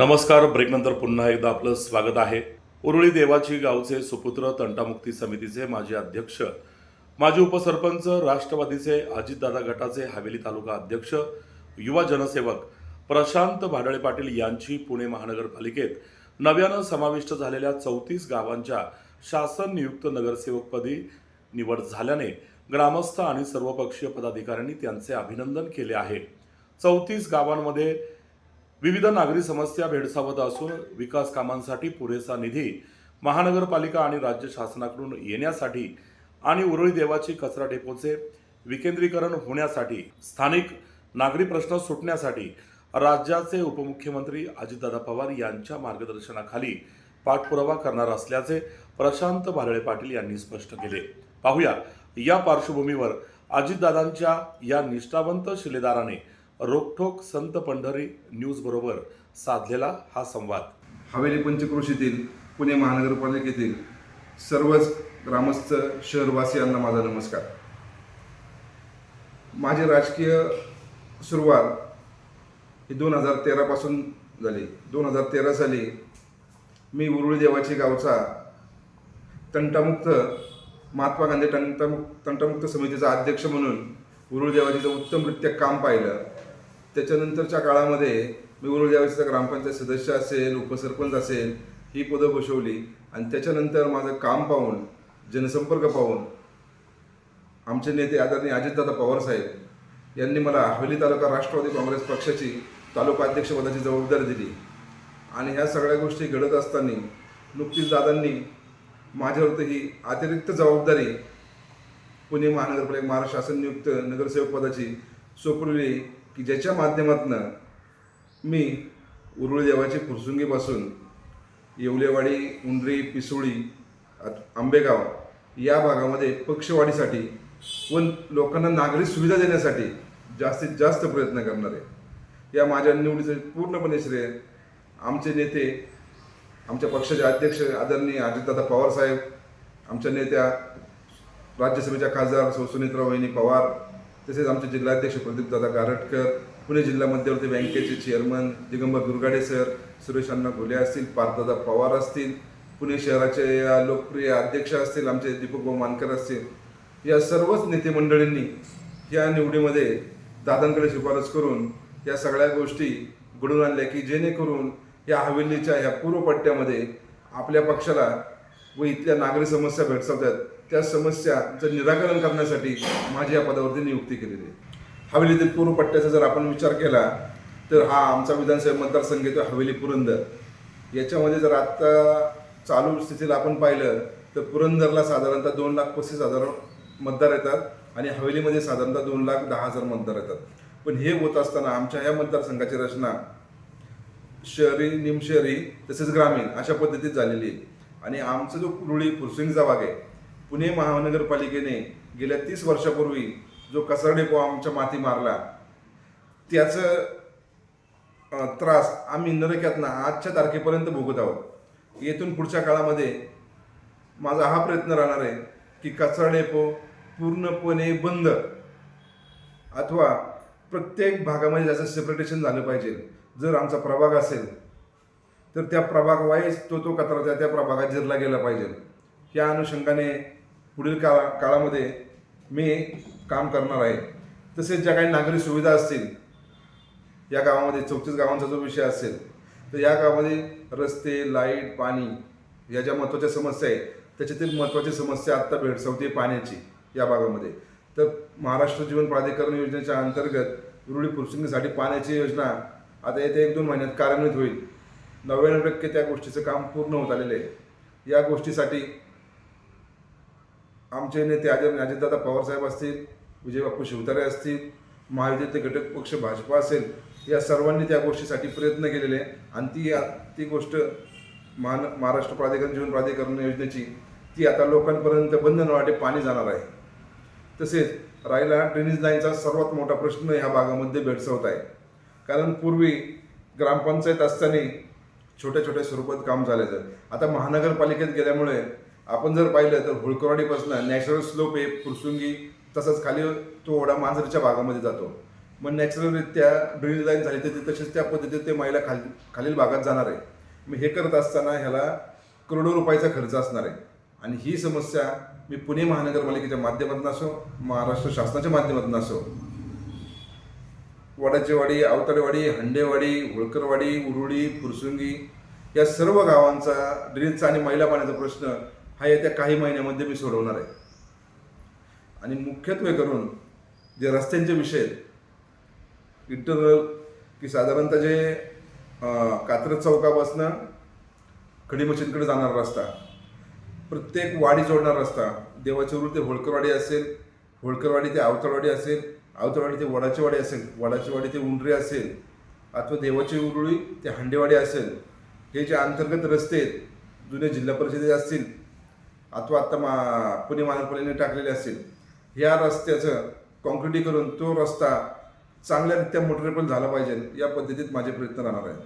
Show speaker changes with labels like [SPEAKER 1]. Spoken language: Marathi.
[SPEAKER 1] नमस्कार. ब्रेकनंतर पुन्हा एकदा आपलं स्वागत आहे. उरुळी देवाची गावचे सुपुत्र तंटामुक्ती समितीचे माजी अध्यक्ष माजी उपसरपंच राष्ट्रवादीचे अजितदादा गटाचे हवेली तालुका अध्यक्ष युवा जनसेवक प्रशांत भाडळे पाटील यांची पुणे महानगरपालिकेत नव्यानं समाविष्ट झालेल्या चौतीस गावांच्या शासन नियुक्त नगरसेवकपदी निवड झाल्याने ग्रामस्थ आणि सर्वपक्षीय पदाधिकाऱ्यांनी त्यांचे अभिनंदन केले आहे. चौतीस गावांमध्ये विविध नागरी समस्या भेडसावत असून विकास कामांसाठी पुरेसा निधी महानगरपालिका आणि राज्य शासनाकडून येण्यासाठी आणि उरळी देवाची कचरा डेपोचे विकेंद्रीकरण होण्यासाठी स्थानिक नागरी प्रश्न सुटण्यासाठी राज्याचे उपमुख्यमंत्री अजितदादा पवार यांच्या मार्गदर्शनाखाली पाठपुरावा करणार असल्याचे प्रशांत भालळे पाटील यांनी स्पष्ट केले. पाहूया या पार्श्वभूमीवर अजितदादांच्या या निष्ठावंत शिलेदाराने रोखोक संत पंढरी न्यूज बरोबर साधलेला हा संवाद.
[SPEAKER 2] हवेली पंचक्रोशीतील पुणे महानगरपालिकेतील सर्वच ग्रामस्थ शहरवासियांना माझा नमस्कार. माझी राजकीय सुरुवात ही दोन हजार तेरापासून झाली. दोन हजार तेरा साली मी उरुळी देवाची गावचा तंटामुक्त महात्मा गांधी तंटामुक्त तंटामुक्त समितीचा अध्यक्ष म्हणून उरुळी देवाचीचं उत्तमरित्या काम पाहिलं त्याच्यानंतरच्या काळामध्ये मी उरुळी देवाचीचा ग्रामपंचायत सदस्य असेल उपसरपंच असेल ही पदं बसवली आणि त्याच्यानंतर माझं काम पाहून जनसंपर्क पाहून आमचे नेते आदरणीय अजितदादा पवारसाहेब यांनी मला हवेली तालुका राष्ट्रवादी काँग्रेस पक्षाची तालुका अध्यक्षपदाची जबाबदारी दिली. आणि ह्या सगळ्या गोष्टी घडत असताना नुकतीच दादांनी माझ्यावरती ही अतिरिक्त जबाबदारी पुणे महानगरपालिका महाराष्ट्र शासन नियुक्त नगरसेवक पदाची सोपवली की ज्याच्या माध्यमातून मी उरुळ देवाची फुरसुंगीपासून येवलेवाडी उंडरी पिसोळी आंबेगाव या भागामध्ये पक्षवाढीसाठी व लोकांना नागरी सुविधा देण्यासाठी जास्तीत जास्त प्रयत्न करणार. आहे या माझ्या निवडीचं पूर्णपणे श्रेय आमचे नेते आमच्या पक्षाचे अध्यक्ष आदरणीय अजितदादा पवार साहेब आमच्या नेत्या राज्यसभेच्या खासदार सौ सुनीत्रा वहिनी पवार तसेच आमचे जिल्हाध्यक्ष प्रदीपदादा गारटकर पुणे जिल्हा मध्यवर्ती बँकेचे चेअरमन दिगंबर दुर्गाडे सर सुरेश अण्णा घोले असतील पार्थदादा पवार असतील पुणे शहराचे या लोकप्रिय अध्यक्ष असतील आमचे दीपक भाऊ मानकर असतील. या सर्वच नेते मंडळींनी या निवडीमध्ये दादांकडे शिफारस करून या सगळ्या गोष्टी घडून आणल्या की जेणेकरून या हवेलीच्या ह्या पूर्व पट्ट्यामध्ये आपल्या पक्षाला व इथल्या नागरी समस्या भेडसावतात. त्या समस्याचं निराकरण करण्यासाठी माझी या पदावरती नियुक्ती केलेली आहे. हवेलीतील पूर्व पट्ट्याचा जर आपण विचार केला तर हा आमचा विधानसभा मतदारसंघ येतो हवेली पुरंदर. याच्यामध्ये जर आत्ता चालू स्थितीला आपण पाहिलं तर पुरंदरला साधारणतः दोन लाख पस्तीस हजार मतदार येतात आणि हवेलीमध्ये साधारणतः दोन लाख दहा हजार मतदार येतात. पण हे होत असताना आमच्या ह्या मतदारसंघाची रचना शहरी निमशहरी तसेच ग्रामीण अशा पद्धतीत झालेली आहे. आणि आमचा जो कुरुळी फुरसिंगचा भाग आहे पुणे महानगरपालिकेने गेल्या तीस वर्षापूर्वी जो कचरा आमच्या माती मारला त्याचं त्रास आम्ही नरक्यातनं आजच्या तारखेपर्यंत भोगत आहोत. येथून पुढच्या काळामध्ये माझा हा प्रयत्न राहणार आहे की कचरा पो पूर्णपणे बंद अथवा प्रत्येक भागामध्ये त्याचं सेपरेटेशन झालं पाहिजे. जर आमचा प्रभाग असेल तर त्या प्रभाग वाईज तो तो कचरा त्या त्या प्रभागात जिरला गेला पाहिजे. या अनुषंगाने पुढील काळा काळामध्ये मी काम करणार आहे. तसेच ज्या काही नागरी सुविधा असतील या गावामध्ये चौतीस गावांचा जो विषय असेल तर या गावामध्ये रस्ते लाइट पाणी या ज्या महत्त्वाच्या समस्या आहेत त्याच्यातील महत्त्वाची समस्या आत्ता भेडसावते पाण्याची या भागामध्ये. तर महाराष्ट्र जीवन प्राधिकरण योजनेच्या अंतर्गत रुळी फुरसुंगीसाठी पाण्याची योजना आता येत्या एक दोन महिन्यात कार्यान्वित होईल. नव्याण्णव टक्के त्या गोष्टीचं काम पूर्ण होत आलेलं आहे. या गोष्टीसाठी आमचे नेते आजी अजितदादा पवारसाहेब असतील विजय बापू शिवतारे असतील महायुतीचे घटक पक्ष भाजपा असेल या सर्वांनी त्या गोष्टीसाठी प्रयत्न केलेले आहे. आणि ती ती गोष्ट महान महाराष्ट्र प्राधिकरण जीवन प्राधिकरण योजनेची ती आता लोकांपर्यंत बंद न वाटे पाणी जाणार आहे. तसेच राहिला ड्रेनेज लाईनचा सर्वात मोठा प्रश्न ह्या भागामध्ये भेडसावत आहे. कारण पूर्वी ग्रामपंचायत असताना छोट्या छोट्या स्वरूपात काम चालायचं आता महानगरपालिकेत गेल्यामुळे आपण जर पाहिलं तर होळकरवाडीपासून नॅचरल स्लोप आहे फुरसुंगी तसंच खाली तो ओढा मांजरच्या भागामध्ये जातो. मग नॅचरलरित्या ड्रिल लाईन झाली तर तसेच त्या पद्धतीत ते महिला खाली खालील भागात जाणार आहे. मी हे करत असताना ह्याला करोडो रुपयाचा खर्च असणार आहे. आणि ही समस्या मी पुणे महानगरपालिकेच्या माध्यमातून असो महाराष्ट्र शासनाच्या माध्यमातून असो वडाचेवाडी अवताडेवाडी हंडेवाडी होळकरवाडी उरुळी फुरसुंगी या सर्व गावांचा ड्रिलचा आणि महिला पाण्याचा प्रश्न हा येत्या काही महिन्यामध्ये मी सोडवणार आहे. आणि मुख्यत्वे करून जे रस्त्यांचे विषय आहेत इंटरनल की साधारणतः जे कात्रज चौकापासनं खडीमशीनकडे जाणारा रस्ता प्रत्येक वाडी जोडणारा रस्ता देवाची उरुळ ते होळकरवाडी असेल होळकरवाडी ते आवतळवाडी असेल आवतळवाडी ते वडाचीवाडी असेल वडाचीवाडी ते उंडरी असेल अथवा देवाची उरुळी ते हांडेवाडी असेल हे जे अंतर्गत रस्ते आहेत जुने जिल्हा परिषदेचे असतील अथवा आत्ता मा पुणे महानगरपालिकेने टाकलेले असतील या रस्त्याचं कॉन्क्रिटी करून तो रस्ता चांगल्यारित्या मोटरेबल झाला पाहिजे या पद्धतीत माझे प्रयत्न राहणार आहेत.